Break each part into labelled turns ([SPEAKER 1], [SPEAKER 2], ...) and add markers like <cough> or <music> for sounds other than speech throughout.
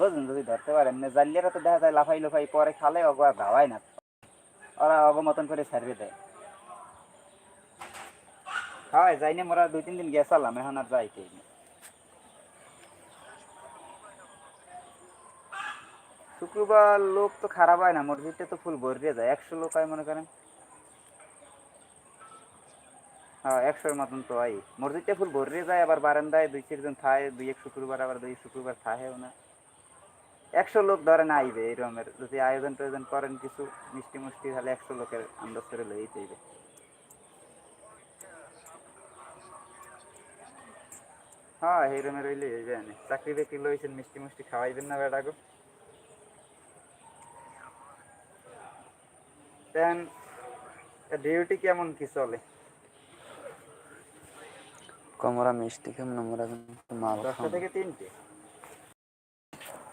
[SPEAKER 1] বুঝুন যদি ধরতে পারেন না জালিয়ারা তো দেখা যায় লাফাই পরে খালে অগো আর ধাওয়ায় না। ওরা করে দেয় হয় যাইনি মোরা দুই তিন দিন এখন আর শুক্রবার লোক তো খারাপ হয় না মসজিদটা তো ফুল ভরিয়ে যায়। একশো লোক হয় মনে করেন? হ্যাঁ একশোর মতন তো হয়। মসজিদটা ফুল ভরিয়ে যায়, আবার বারান্দায় দুই চারজন থায় দুই এক শুক্রবার, আবার দুই শুক্রবার থাহেও না। একশো লোক ধরেন আইবে এই এরকমের যদি আয়োজন টায়োজন করেন কিছু মিষ্টি মুষ্টি তাহলে একশো লোকের আন্দাজ করে লইতে হইবে হ্যাঁ এইরকমের রইলে এই জানি চাকরি বাকরি লইছেন মিষ্টি মুষ্টি খাওয়াইবেন না বেটাগো দেন ডিউটি কেমন কি চলে?
[SPEAKER 2] কমরা মিষ্টি কেমন আমরা
[SPEAKER 1] দশটা থেকে তিনটে?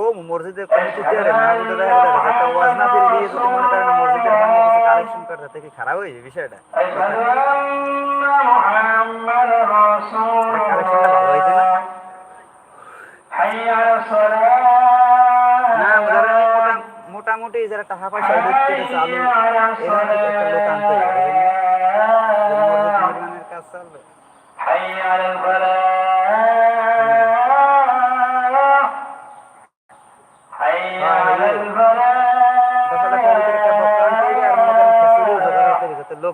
[SPEAKER 1] কম মসজিদের কমিটি দিয়ে না বলতে একটা ওয়াজ না ফিরে দিয়ে যদি মনে করেন মসজিদের কিছু কালেকশন করে তাতে খারাপ হয়ে যাবে বিষয়টা। কালেকশনটা ভালো হয়েছে না? না ধরেন মোটা- মোটামুটি যারা টাকা পয়সা ঢুকতে চালু এরকম একটা লোক আনতে হবে মসজিদ নির্মাণের কাজ চলবে।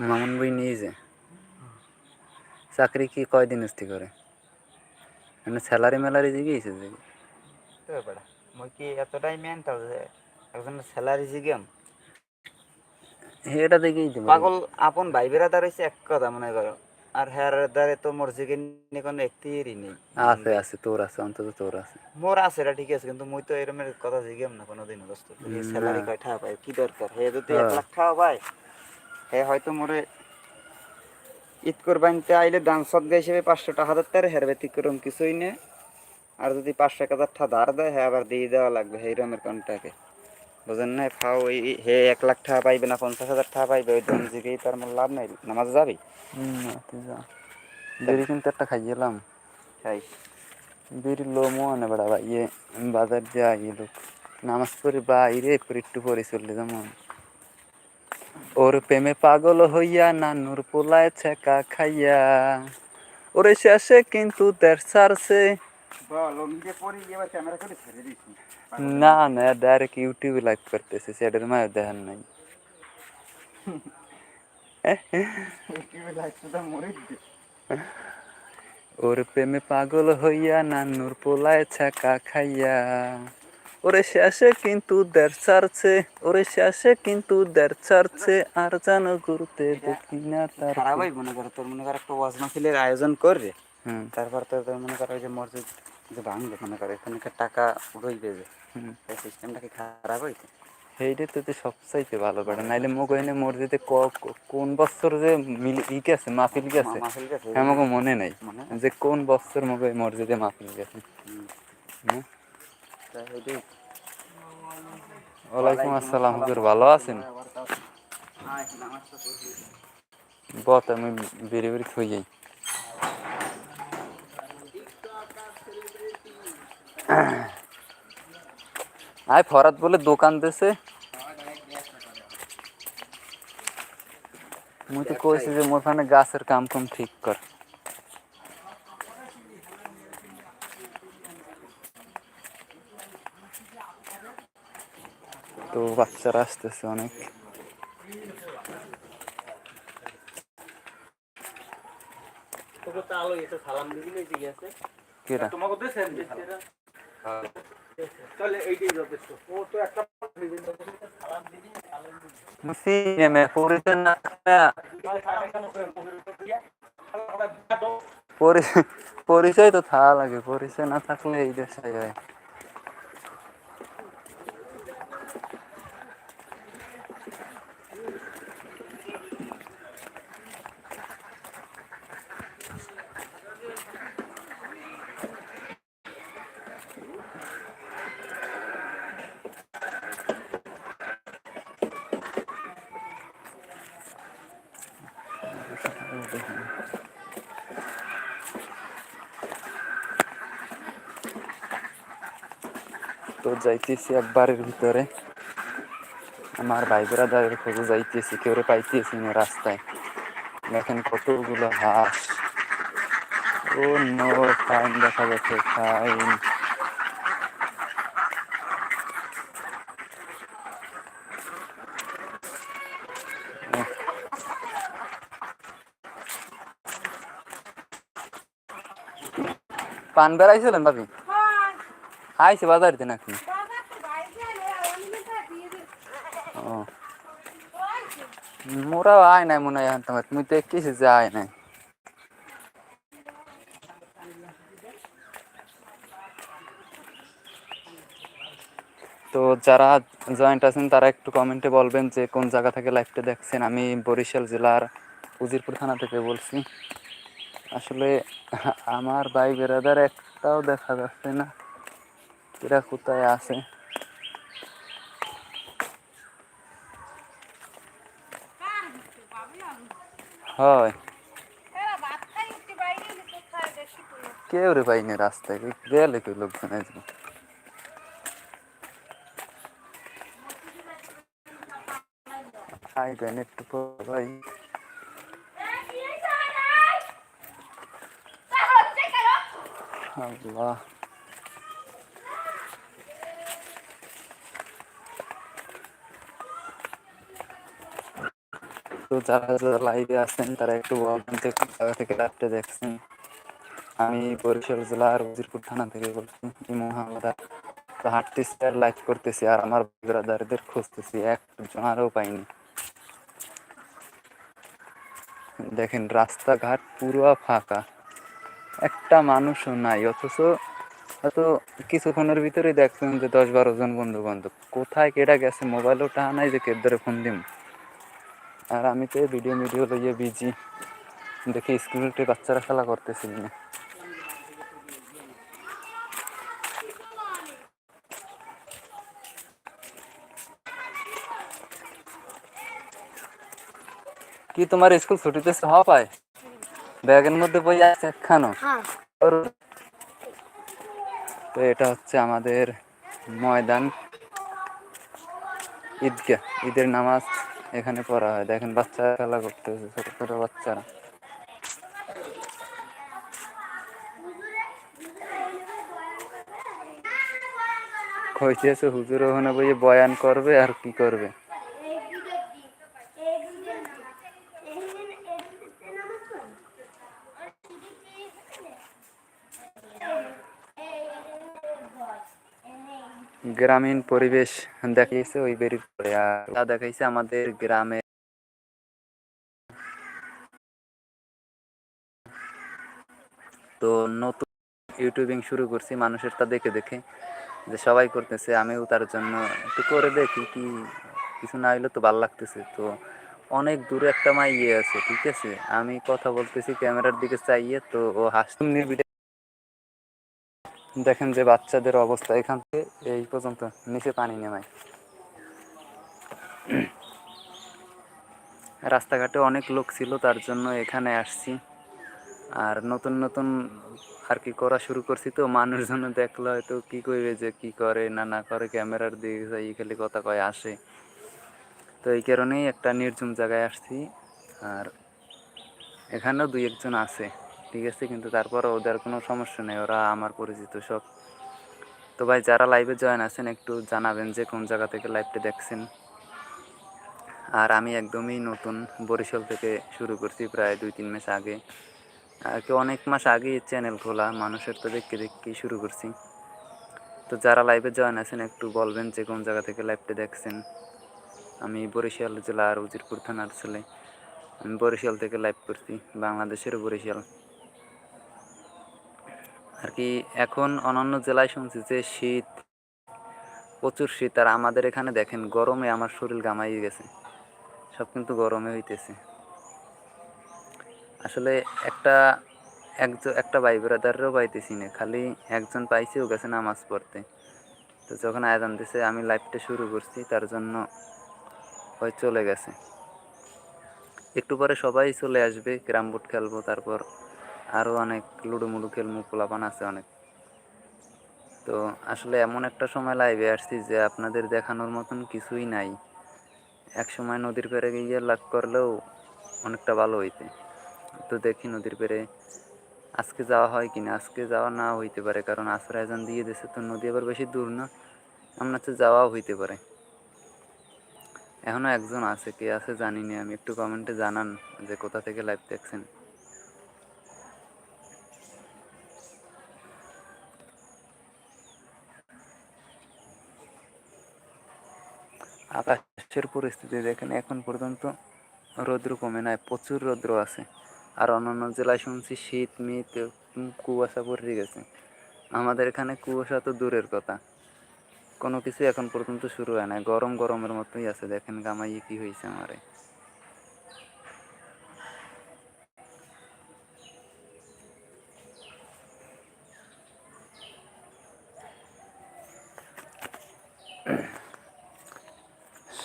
[SPEAKER 2] মামুন ভাই নিয়ে যে। চাকরি কি কয়দিন অস্তি করে? মানে স্যালারি মেলারি জিগিয়েছে যে
[SPEAKER 1] তো বেড়া মই কি এতটাই মেন্টাল যে একজন স্যালারি জিগাম?
[SPEAKER 2] এটা দেখেই দিব
[SPEAKER 1] পাগল আপন ভাই বেড়াদার হইছে এক কথা মনে করো। আর হ্যার দ্বারে তো মোর জিগে নিয়ে কোনো একটিরই নেই।
[SPEAKER 2] আছে আছে তোর আছে অন্তত তোর আছে।
[SPEAKER 1] মোর আছে এটা ঠিক আছে কিন্তু মুই তো এরমের কথা জিগাম না কোনোদিন দোস্ত। স্যালারি
[SPEAKER 2] না।
[SPEAKER 1] কয় পাই কি দরকার? হে যদি এক
[SPEAKER 2] হ্যাঁ।
[SPEAKER 1] লাখ টাকা পায় হে হয়তো মোরে ঈদ কোরবানিতে আইলে দান সদ্গা হিসেবে পাঁচশো টাকা হাজার তার হের ব্যতিক্রম কিছুই নে। আর যদি পাঁচশো এক হাজার টাকা ধার দেয় হ্যাঁ আবার দিয়ে দেওয়া লাগবে এই রকমের কন্টাকে বুঝেন না ফাও ওই হে এক লাখ টাকা পাইবে না পঞ্চাশ হাজার টাকা পাইবে ওই দাম জিগেই তার মোর লাভ নাই। নামাজ যাবি?
[SPEAKER 2] যা। বিড়ি কিন্তু একটা খাইয়েলাম
[SPEAKER 1] খাই।
[SPEAKER 2] বিড়ি লো মনে বেড়া ভাই ইয়ে বাজার আইয়ে লোক। নামাজ পড়ি বাইরে পরে একটু পরে চলে যেমন ওর প্রেমে পাগল হইয়া নানুর পোলায় ছেকা খাইয়া। ওরে শেষে কিন্তু
[SPEAKER 1] দিচ্ছি
[SPEAKER 2] না না ডাইরেক্ট ইউটিউবে লাইভ করতেছে সেটার মায়ের দেখার নাই। ওর প্রেমে পাগল হইয়া নানুর পোলায় ছাকা খাইয়া। ওরে শেষে কিন্তু দেড় ছাড়ছে ওরে শেষে কিন্তু দেড় ছাড়ছে আর জানো ঘুরতে দেখি না তার
[SPEAKER 1] হয় মনে করো তোর মনে করো একটা ওয়াজ মাহফিলের আয়োজন করবে
[SPEAKER 2] হুম।
[SPEAKER 1] তারপর তোর তোর মনে করো যে মসজিদ যে ভাঙবে মনে করো এখানকার টাকা উড়ইবে যে। এই সিস্টেমটা কি খারাপ হইছে
[SPEAKER 2] সেইটা তো সবচাইতে ভালো পারে নাইলে মোক এনে মসজিদে কোন বছর যে মিল ই গেছে মাহফিল গেছে? আমাকে মনে নাই। যে কোন বছর মোক মসজিদে মাহফিল গেছে?
[SPEAKER 1] হুম।
[SPEAKER 2] হুম?
[SPEAKER 1] তা এইটাই।
[SPEAKER 2] ওয়ালাইকুম আসসালাম হুজুর ভালো আছেন
[SPEAKER 1] আবার তাও- আয়, নামাজটা পড়বি।
[SPEAKER 2] বত আমি বেরিয়ে বেরিয়ে থই যাই আয় ফরাত বলে দোকান দেছে মুই তো কইছি যে মোর ওখানে গাছের কাম কাম ঠিক কর তো বাচ্চারা আসতেছে অনেক। পরিচয় তো থাকা লাগে পরিচয় না থাকলে এই দেশে যায়। তো যাইতেছি একবারের ভিতরে। আমার ভাই ব্রাদারের খোঁজে যাইতেছি, কেউ পাইতেছি না রাস্তায়। দেখেন কতগুলো হাঁস। ও নো ফাইন দেখা যাচ্ছে ফাইন পান বেড়াইছিলেন ভাবি? আইসে বাজার নাকি? ও। মোরাও আয় নাই মনে হয় তোমার। তুমি তো কিছু যায় নাই। তো যারা জয়েন্ট আছেন তারা একটু কমেন্টে বলবেন যে কোন জায়গা থেকে লাইভটা দেখছেন। আমি বরিশাল জেলার উজিরপুর থানা থেকে বলছি। আসলে আমার ভাই বেরাদার একটাও দেখা যাচ্ছে না। এরা কোথায় আছে? হয়। কেউ রে পাইনি রাস্তায়, গেলে কেউ লোকজন আসবে? খাইবেন একটু পর ভাই। আল্লাহ তো যারা যারা লাইভে আছেন, তারা একটু বলবেন যে জায়গা থেকে লাইভটা দেখছেন? আমি বরিশাল জেলার উজিরপুর থানা থেকে বলছি মোহাম্মদ তো হাঁটতেছি আর লাইভ করতেছি, আর আমার ব্রাদারদের খুঁজতেছি একজনারও পাইনি। দেখেন, রাস্তাঘাট পুরো ফাঁকা। একটা মানুষও নাই, অথচ হয়তো কিছুক্ষণের ভিতরে দেখছেন যে দশ বারো জন বন্ধু বান্ধব কোথায় কেটা গেছে? মোবাইলও টাহা নাই যে কের ধরে ফোন দিম। আর আমি তো ভিডিও ভিডিও লইয়ে বিজি দেখি স্কুলের বাচ্চারা খেলা করতেছিল না কি তোমার স্কুল ছুটিতে হওয়া পায়? ব্যাগের মধ্যে বই আছে একখানো। তো এটা হচ্ছে আমাদের ময়দান। ঈদগাহ ঈদের নামাজ এখানে পড়া হয়। দেখেন বাচ্চারা খেলা করতেছে ছোট ছোট বাচ্চারা। কইতেছে হুজুর ওখানে বইয়ে বয়ান করবে আর কি করবে। গ্রামীণ পরিবেশ দেখিয়েছে ওই বেরির পরে আর তা দেখাইছে আমাদের গ্রামে তো নতুন ইউটিউবিং শুরু করছি, মানুষের তা দেখে দেখে যে সবাই করতেছে, আমিও তার জন্য একটু করে দেখি কি, কিছু না হইলে তো ভালো লাগতেছে। তো অনেক দূরে একটা মা ইয়ে আছে, ঠিক আছে? আমি কথা বলতেছি, ক্যামেরার দিকে চাইয়ে তো ও নির্বিড়ে দেখেন যে বাচ্চাদের অবস্থা এখান থেকে এই পর্যন্ত নিচে পানি নেমায়। রাস্তাঘাটে অনেক লোক ছিল, তার জন্য এখানে আসছি। আর নতুন নতুন আর কি করা শুরু করছি তো, মানুষজন দেখলে হয়তো কি করবে যে কি করে, না না করে, ক্যামেরার দিকে যাই, খালি কথা কয়, আসে। তো এই কারণেই একটা নির্জুম জায়গায় আসছি। আর এখানেও দুই একজন আছে। ঠিক আছে, কিন্তু তারপরে ওদের কোনো সমস্যা নেই, ওরা আমার পরিচিত সব। তো ভাই, যারা লাইভে জয়েন আছেন, একটু জানাবেন যে কোন জায়গা থেকে লাইভটা দেখছেন। আর আমি একদমই নতুন বরিশাল থেকে শুরু করছি, প্রায় দুই তিন মাস আগে। কি অনেক মাস আগে চ্যানেল খোলা, মানুষের তো দেখতে দেখতে শুরু করছি। তো যারা লাইভে জয়েন আছেন, একটু বলবেন যে কোন জায়গা থেকে লাইভটা দেখছেন। আমি বরিশাল জেলার উজিরপুর থানার ছেলে। আমি বরিশাল থেকে লাইভ করছি, বাংলাদেশের বরিশাল। আর কি, এখন অন্যান্য জেলায় শুনছি যে শীত, প্রচুর শীত, আর আমাদের এখানে দেখেন গরমে আমার শরীর গামাই গেছে। সব কিন্তু গরমে হইতেছে। আসলে একটা একজন একটা ভাই ব্রাদারও পাইতেছি না, খালি একজন পাইছেও গেছে নামাজ পড়তে। তো যখন আয়োজন দিছে, আমি লাইফটা শুরু করছি, তার জন্য ওই চলে গেছে। একটু পরে সবাই চলে আসবে ক্যারাম বোর্ড খেলব, তারপর আরও অনেক লুডো মুডু খেলব পোলাপান আছে অনেক। তো আসলে এমন একটা সময় লাইভে আসছি যে আপনাদের দেখানোর মতন কিছুই নাই। এক সময় নদীর পেরে গিয়ে লাগ করলেও অনেকটা ভালো হইতে। তো দেখি নদীর পেরে আজকে যাওয়া হয় কিনা? আজকে যাওয়া না হইতে পারে, কারণ আশ্রয় আয়োজন দিয়ে দিয়েছে তো নদী আবার বেশি দূর না। আপনার তো যাওয়াও হইতে পারে। এখনও একজন আছে, কে আছে জানি না, আমি একটু কমেন্টে জানান যে কোথা থেকে লাইভ দেখছেন। আকাশের পরিস্থিতি দেখেন, এখন পর্যন্ত রৌদ্র কমে নাই, প্রচুর রৌদ্র আছে। আর অন্যান্য জেলায় শুনছি শীত, মিত কুয়াশা পড়ে গেছে। আমাদের এখানে কুয়াশা তো দূরের কথা। কোনো কিছু এখন পর্যন্ত শুরু হয় না গরম গরমের মতোই আছে, দেখেন গামাইয়ে কী হয়েছে আমারে।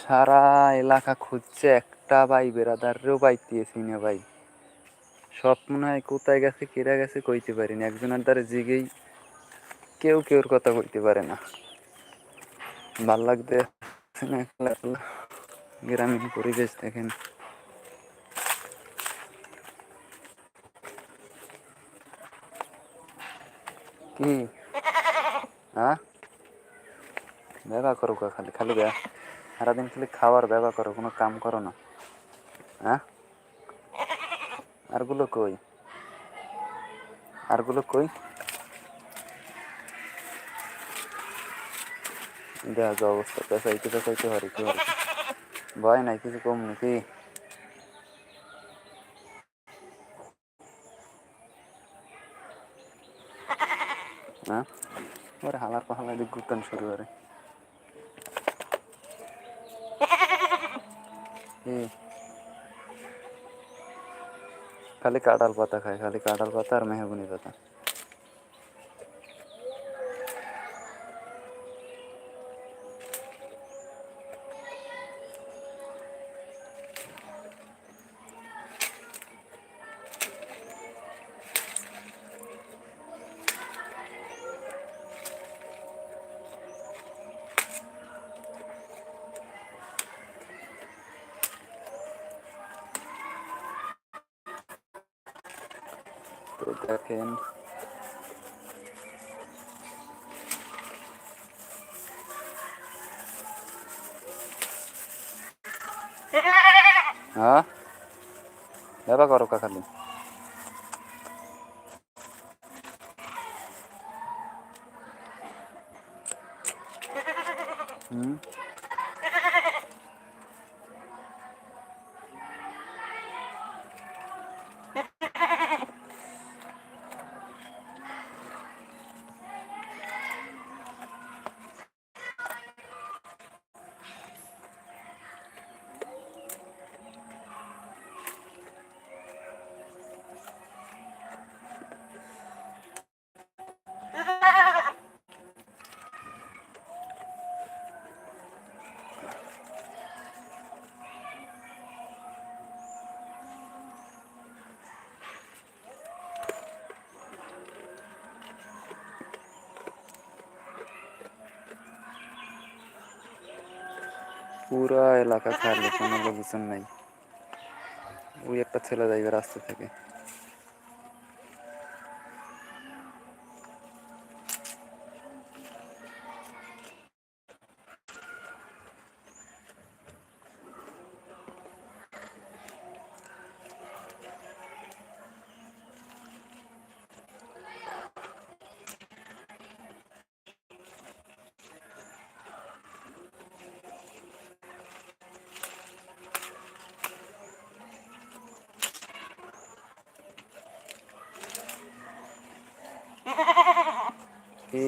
[SPEAKER 2] সারা এলাকা খুঁজছে, একটা ভাই বেড়াদারও পাইতেছি না ভাই। সব মনে হয় কোথায় গেছে কেরা গেছে কইতে পারিনি। একজনের দ্বারা জিগেই কেউ কেউর কথা কইতে পারে না। ভালো লাগতে গ্রামীণ পরিবেশ দেখেন। কি? হ্যাঁ দেখা করো খালি খালি গা সারাদিন খালি খাওয়ার, ব্যবহার করো, কোনো কাম করো না। হ্যাঁ? আরগুলো কই? আরগুলো কই? দেখা, যা অবস্থা, পেঁচাইতে পেঁচাইতে হারি কি হারি ভয় নাই, কিছু কম নাকি? হ্যাঁ? ওরে হালার পাহালা ঘুরতাম শুরু করে কি খালি কাঁঠাল পাতা খায় খালি কাঁঠাল পাতা আর মেহগুনি পাতা তো দেখেন হ্যাঁ দেবা করো কা খালি হুম পুরা এলাকা খালি কোনো লোকজন নাই। ওই একটা ছেলে যাইবে রাস্তা থেকে। কি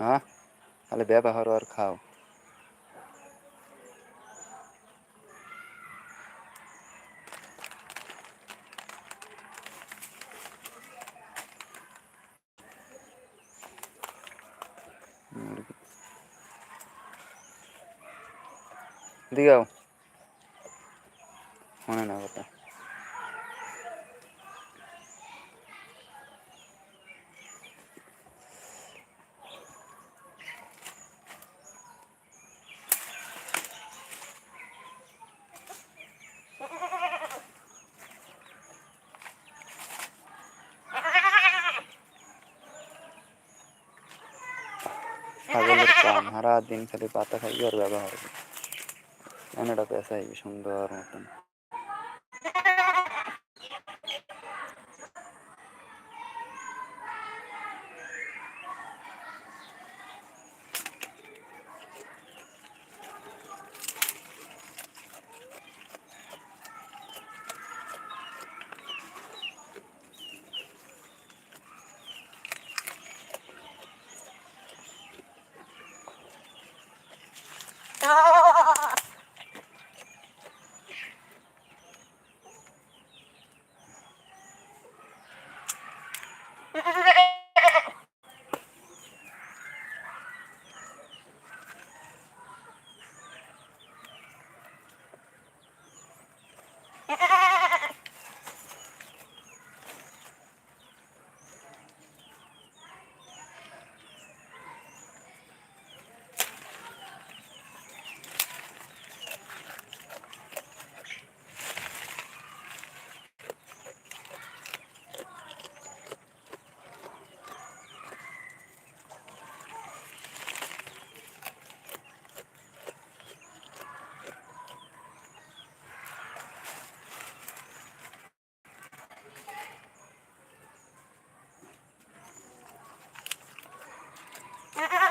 [SPEAKER 2] হ্যাঁ তাহলে ব্যবহার আর খাও। দিগাও মনে না কথা ছাগলের <laughs> কাম সারা দিন খালি পাতা খাইবে আর ব্যবহার হবে অনেকটা পেশা হইবে সুন্দর মতন। Ah! <laughs>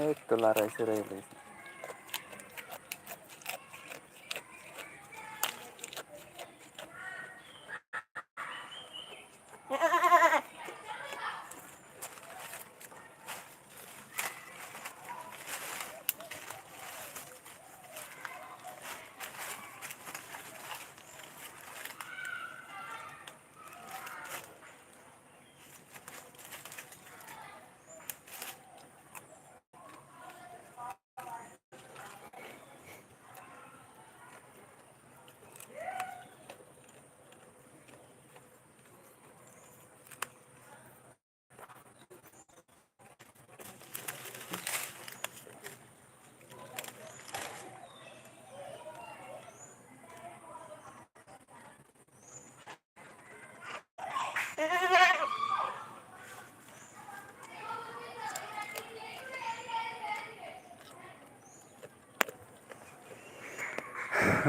[SPEAKER 2] এই তো লড়াইছে রয়ে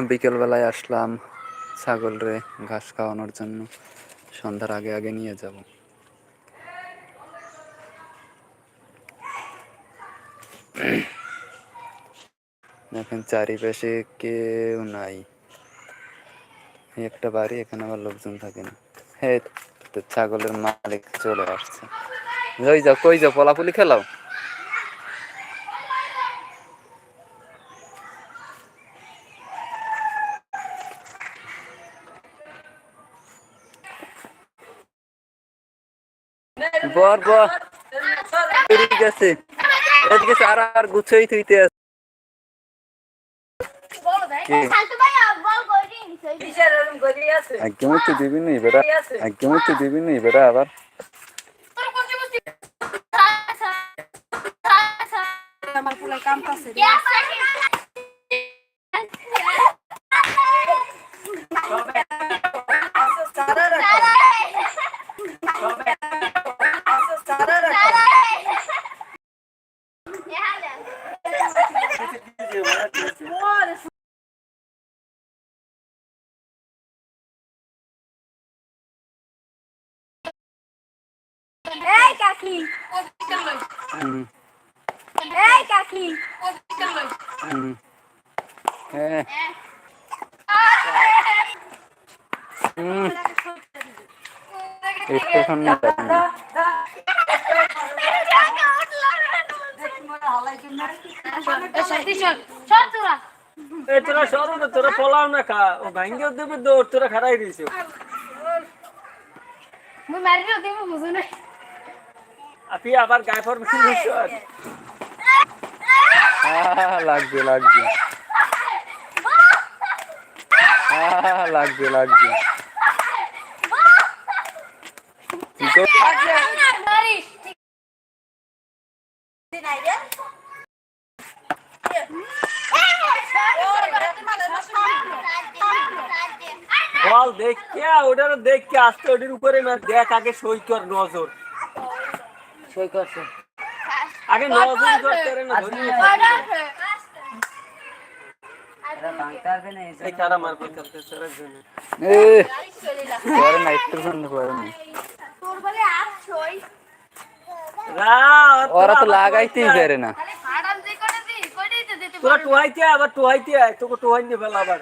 [SPEAKER 2] বিকেলবেলায় আসলাম ছাগল রে, ঘাস খাওয়ানোর জন্য। সন্ধ্যার আগে আগে নিয়ে যাব। দেখেন চারিপাশে কেউ নাই। একটা বাড়ি, এখানে আবার লোকজন থাকে না। হ্যাঁ ছাগলের মালিক চলে আসছে। যাও, কই যাও, পলাপুলি খেলাও? বর বর। বেরিয়ে গেছে। এদিকে আর আর গুছাই থইতে আছে? একদমই তো দিবি নি বেটা একদমই তো দিবি নি বেটা আবার।
[SPEAKER 3] আমার কাম কাছে কাকি এই কাকি।
[SPEAKER 2] হ্যাঁ স্টেশন
[SPEAKER 4] তোরা সরো না তোরা পলাও না খা। ও ভাঙ্গে দেবে দৌড় তোরা খারাই দিয়েছে।
[SPEAKER 3] মুই মারি দিব বুঝু না
[SPEAKER 4] আপনি আবার গায়ে ফরমেশন
[SPEAKER 2] আহ, লাগবে লাগবে। আহ, লাগবে লাগবে।
[SPEAKER 4] বল দেখকে ওটার দেখকে আসতে ওটির উপরে না দেখ আগে সই কর নজর। সই করছে আগে নজর করতে রে না ধরি
[SPEAKER 2] ওরা তো লাগাইতেই পারে না।
[SPEAKER 4] তোরা টুহাইতে আবার টুহাইতে আয় তোকে টুহাই নিয়ে ফেলা আবার।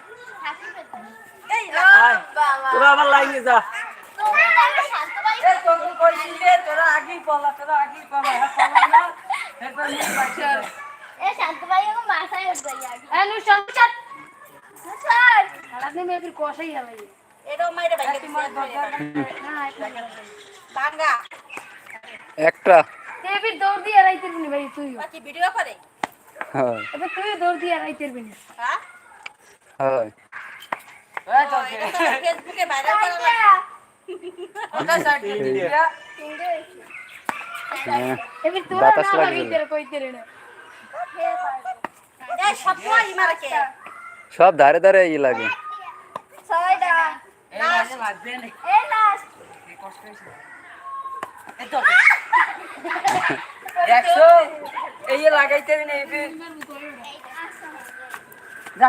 [SPEAKER 3] এই
[SPEAKER 4] আয়,
[SPEAKER 3] বাবা।
[SPEAKER 4] তোরা আবার লাইনে যা।
[SPEAKER 3] তোরা আগেই পলা তোরা আগেই পলা হ্যাঁ পলা না একবার নিয়ে বাচ্চা এ শান্ত ভাই এখন মাথায় উঠবে আর নু শান্ত শান্ত শান্ত আপনি
[SPEAKER 2] মেয়েদের
[SPEAKER 3] কষাই হেলাই একটা তুই দৌড় দিয়ে রাইতে বিনি ভাই তুই
[SPEAKER 5] আচ্ছা ভিডিও করে
[SPEAKER 2] হ্যাঁ
[SPEAKER 3] এবার তুই দৌড় দিয়ে রাইতে বিনি
[SPEAKER 5] হ্যাঁ
[SPEAKER 2] হ্যাঁ
[SPEAKER 5] ফেসবুকে ভাইরাল করা
[SPEAKER 2] বাতাস
[SPEAKER 3] না
[SPEAKER 2] লাগবে
[SPEAKER 3] লাগি তেরে কইতে রে না
[SPEAKER 5] এই সব সময় ইমারে কে
[SPEAKER 2] সব ধারে ধারে ই লাগে
[SPEAKER 3] ছয়টা এই লাস্ট
[SPEAKER 6] দেখছো এই যে লাগাইতে না এই যা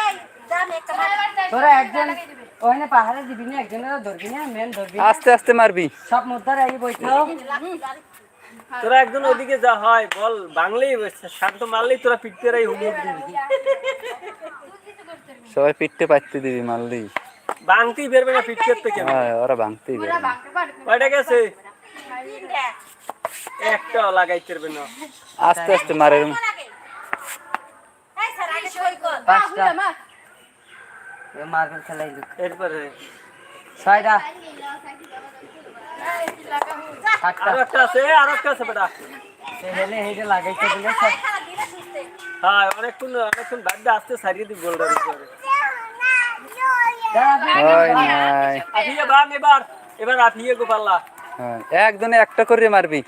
[SPEAKER 5] এই জান একটা
[SPEAKER 6] তোরা একজন ওখানে পাহাড়ে দিবি না একজনের ধরবি না মেন ধরবি
[SPEAKER 2] আস্তে আস্তে মারবি।
[SPEAKER 6] সব মুদ্রার আগে বইথাও
[SPEAKER 4] তোরা একজন ওদিকে যা হয় বল বাংলাই বসছে শান্ত মারলেই তোরা পিটতে রাই হুমুক দিবি।
[SPEAKER 2] সবাই পিঠতে পাইতে দিবি মারলি।
[SPEAKER 4] বাংতেই বেরবে না পিট করতে কেন?
[SPEAKER 2] হ্যাঁ ওরা পারে না।
[SPEAKER 4] কয়টা গেছে? একটাও লাগাইতে পারবে না।
[SPEAKER 2] আস্তে আস্তে মারে।
[SPEAKER 5] এই স্যার আগে সই কর।
[SPEAKER 6] পাঁচটা। মার্বেল খেলাই লোক
[SPEAKER 4] এরপরে
[SPEAKER 6] ছয়টা সাতটা
[SPEAKER 4] আরও একটা আছে বেটা
[SPEAKER 6] হেলে হেলে লাগাইতে দিলে
[SPEAKER 4] হ্যাঁ অনেকক্ষণ অনেকক্ষণ আসতে সারিয়ে দিই গোলটার উপরে
[SPEAKER 2] হয় হ্যাঁ, একজনে একটা করে মারবি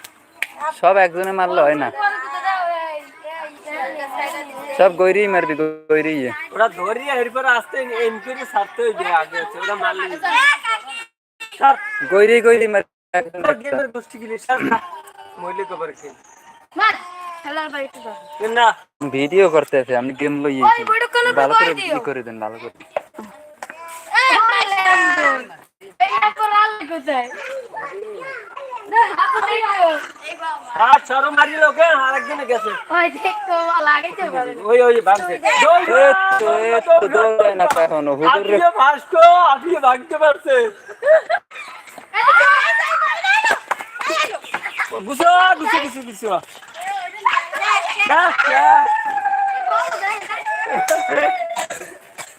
[SPEAKER 2] সব একজনে মারলে হয় না সব গৈরেই মারবি গৈরেই
[SPEAKER 4] ওরা ধরিয়ে এরপরে আসতে এম করে ছাড়তে হইবে আগে আছে ওরা মারলে স্যার
[SPEAKER 2] গৈরেই গৈরেই মারবি একজন একটা।
[SPEAKER 4] গেমের গোষ্ঠী গিলি স্যার মহিলা কবার খেয়ে
[SPEAKER 3] মার খেলার বাড়ি তো
[SPEAKER 4] না
[SPEAKER 2] ভিডিও করতেছে আমি গেম লইয়েছি
[SPEAKER 3] বড় কোন
[SPEAKER 2] ভালো করে ই করে দেন ভালো করে
[SPEAKER 3] এই হাতে
[SPEAKER 4] সরো মারি লোকে আরেকজনে গেছে।
[SPEAKER 3] ওই দেখো লাগাইতে পারে
[SPEAKER 4] ওই ওই ভাঙছে।
[SPEAKER 2] তো তো দৌড়ায় না তো হুজুর রে
[SPEAKER 4] ভাসতো আপিয়ে ভাঙতে পারছে। গুছো গুছো গুছো গুছো হ্যাঁ,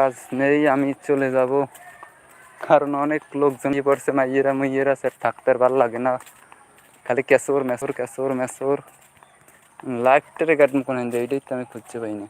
[SPEAKER 2] কাজ নেই, আমি চলে যাব। কারণ অনেক লোকজন ইয়ে পড়ছে মাইয়েরা মুইয়েরা স্যার থাকতে ভালো লাগে না। খালি কেশোর মেসোর কেশোর মেসোর লাইফটারে গার্ড মুখোন এইটাই তো আমি খুঁজতে পাই না